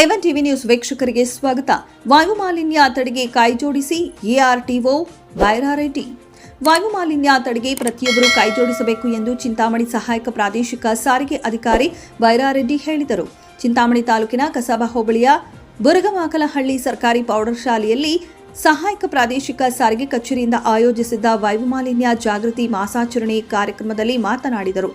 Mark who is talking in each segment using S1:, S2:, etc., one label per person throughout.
S1: Ivan TV news ವೀಕ್ಷಕರಿಗೆ ಸ್ವಾಗತ. ವಾಯು ಮಾಲಿನ್ಯ ತಡೆಗೆ ಕೈಜೋಡಿಸಿ ಎಆರ್ಟಿಒ ಬೈರಾರೆಡ್ಡಿ ವಾಯು ಮಾಲಿನ್ಯ ತಡೆಗೆ ಪ್ರತಿಯೊಬ್ಬರು ಕೈಜೋಡಿಸಬೇಕು ಎಂದು ಚಿಂತಾಮಣಿ ಸಹಾಯಕ ಪ್ರಾದೇಶಿಕ ಸಾರಿಗೆ ಅಧಿಕಾರಿ ಬೈರಾರೆಡ್ಡಿ ಹೇಳಿದರು. ಚಿಂತಾಮಣಿ ತಾಲೂಕಿನ ಕಸಾಬಾ ಹೋಬಳಿಯ ಬುರಗಮಾಕಲಹಳ್ಳಿ ಸರ್ಕಾರಿ ಪ್ರೌಢಶಾಲೆಯಲ್ಲಿ ಸಹಾಯಕ ಪ್ರಾದೇಶಿಕ ಸಾರಿಗೆ ಕಚೇರಿಯಿಂದ ಆಯೋಜಿಸಿದ್ದ ವಾಯು ಮಾಲಿನ್ಯ ಜಾಗೃತಿ ಮಾಸಾಚರಣೆ ಕಾರ್ಯಕ್ರಮದಲ್ಲಿ ಮಾತನಾಡಿದರು.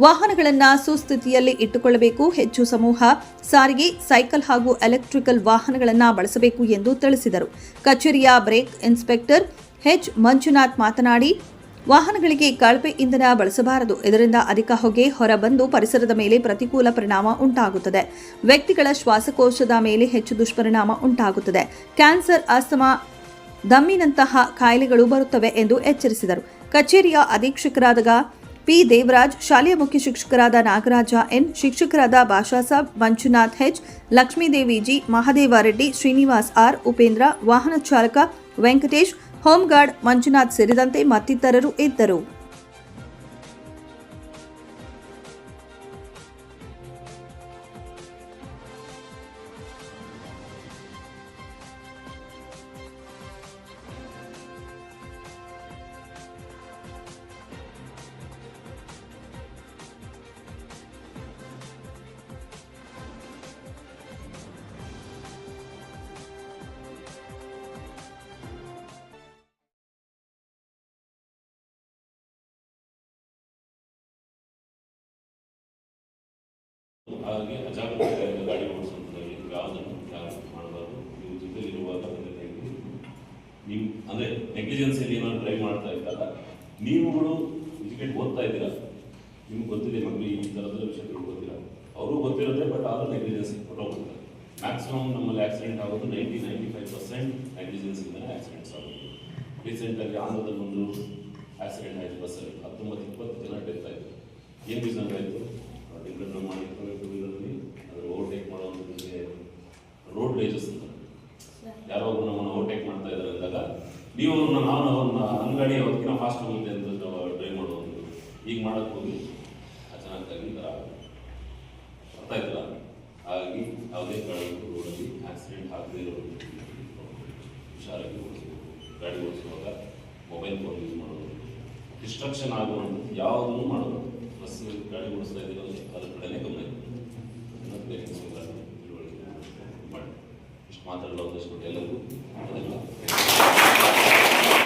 S1: ವಾಹನಗಳನ್ನು ಸುಸ್ಥಿತಿಯಲ್ಲಿ ಇಟ್ಟುಕೊಳ್ಳಬೇಕು. ಹೆಚ್ಚು ಸಮೂಹ, ಸಾರಿಗೆ, ಸೈಕಲ್ ಹಾಗೂ ಎಲೆಕ್ಟ್ರಿಕಲ್ ವಾಹನಗಳನ್ನು ಬಳಸಬೇಕು ಎಂದು ತಿಳಿಸಿದರು. ಕಚೇರಿಯ ಬ್ರೇಕ್ ಇನ್ಸ್ಪೆಕ್ಟರ್ ಎಚ್. ಮಂಜುನಾಥ್ ಮಾತನಾಡಿ, ವಾಹನಗಳಿಗೆ ಕಳಪೆ ಇಂಧನ ಬಳಸಬಾರದು. ಇದರಿಂದ ಅಧಿಕ ಹೊಗೆ ಹೊರಬಂದು ಪರಿಸರದ ಮೇಲೆ ಪ್ರತಿಕೂಲ ಪರಿಣಾಮ ಉಂಟಾಗುತ್ತದೆ. ವ್ಯಕ್ತಿಗಳ ಶ್ವಾಸಕೋಶದ ಮೇಲೆ ಹೆಚ್ಚು ದುಷ್ಪರಿಣಾಮ ಉಂಟಾಗುತ್ತದೆ. ಕ್ಯಾನ್ಸರ್ ಆಸ್ತಮಾ ದಮ್ಮಿನಂತಹ ಕಾಯಿಲೆಗಳು ಬರುತ್ತವೆ ಎಂದು ಎಚ್ಚರಿಸಿದರು. ಕಚೇರಿಯ ಅಧೀಕ್ಷಕರಾದ ಪಿ. ದೇವರಾಜ್, ಶಾಲೆಯ ಮುಖ್ಯ ಶಿಕ್ಷಕರಾದ ನಾಗರಾಜ ಎನ್, ಶಿಕ್ಷಕರಾದ Basha Sab, Manjunath H, Lakshmidevi G, Mahadeva Reddy, Srinivas R, Upendra, ವಾಹನ ಚಾಲಕ ವೆಂಕಟೇಶ್ ಹೋಂಗಾರ್ಡ್ ಮಂಜುನಾಥ್ ಸೇರಿದಂತೆ ಮತ್ತಿತರರು ಇದ್ದರು.
S2: ಹಾಗೆ ಅಜಾಗ್ರತೆಯಿಂದ ಗಾಡಿ ಓಡಿಸುವಂಥದ್ದು ಯಾವುದನ್ನು ಮಾಡಬಾರ್ದು? ನೀವು ಜೊತೆಲಿರುವಾಗ ತಂದೆ ನೀವು ಅಂದರೆ ನೆಗ್ಲಿಜೆನ್ಸಿಯಲ್ಲಿ ಏನಾದ್ರು ಡ್ರೈವ್ ಮಾಡ್ತಾ ಇದ್ದಾಗ ನೀವುಗಳು ಎಜುಕೇಟ್ ಓದ್ತಾ ಇದ್ದೀರಾ? ನಿಮ್ಗೆ ಗೊತ್ತಿದೆ ಮಗು ಈ ಥರದ ವಿಷಯಗಳು ಗೊತ್ತಿಲ್ಲ. ಅವರು ಗೊತ್ತಿರುತ್ತೆ ಬಟ್ ಆದರೂ ನೆಗ್ಲಿಜೆನ್ಸಿ ಹೋಗುತ್ತೆ ಮ್ಯಾಕ್ಸಿಮಮ್ ನಮ್ಮಲ್ಲಿ ಆಕ್ಸಿಡೆಂಟ್ ಆಗೋದು ನೈಂಟಿ ನೈಂಟಿ ಫೈವ್ ಪರ್ಸೆಂಟ್ ನೆಗ್ಲಿಜೆನ್ಸಿಂದಲೇ ಆಕ್ಸಿಡೆಂಟ್ಸ್ ಆಗುತ್ತೆ. ರೀಸೆಂಟಾಗಿ ಆಂಧ್ರದಲ್ಲಿ ಒಂದು ಆಕ್ಸಿಡೆಂಟ್ ಆಯಿತು ಬಸ್ಸಲ್ಲಿ. ಹತ್ತೊಂಬತ್ತು, ಇಪ್ಪತ್ತು ಜನ ಡೆತ್ ಆಯಿತು. ಏನು ರೀಸನ್ ಆಯಿತು? ಯಾರೋ ಒಬ್ರು ನಮ್ಮನ್ನು ಓವರ್ಟೇಕ್ ಮಾಡ್ತಾ ಇದ್ದಾರೆ ಅಂದಾಗ, ನೀವು ಅವ್ರನ್ನ ನಾನು ಅವ್ರನ್ನ ಅಂಗಡಿ ಅವತ್ತಿನ ಫಾಸ್ಟ್ ಹೋಗುತ್ತೆ ಅಂತ ಡ್ರೈವ್ ಮಾಡುವಂಥದ್ದು ಈಗ ಮಾಡಕ್ಕೆ ಹೋಗಿ ಅಚಾನಕ್ಕಾಗಿ ಈ ಥರ. ಅರ್ಥ ಆಯ್ತಲ್ಲ ಹಾಗಾಗಿ ಯಾವುದೇ ಕಾರಣಕ್ಕೂ ರೋಡಲ್ಲಿ ಆಕ್ಸಿಡೆಂಟ್ ಆಗದೇ ಇರೋ ಹುಷಾರಾಗಿ ಓಡಿಸಬೇಕು. ಗಾಡಿ ಓಡಿಸುವಾಗ ಮೊಬೈಲ್ ಫೋನ್ ಯೂಸ್ ಮಾಡೋದು ಡಿಸ್ಟ್ರಕ್ಷನ್ ಆಗುವಂಥದ್ದು ಯಾವುದನ್ನು ಮಾಡೋದು. ಮಾತಾಡಲು ಅವಕಾಶ ಕೊಟ್ಟು ಎಲ್ಲರಿಗೂ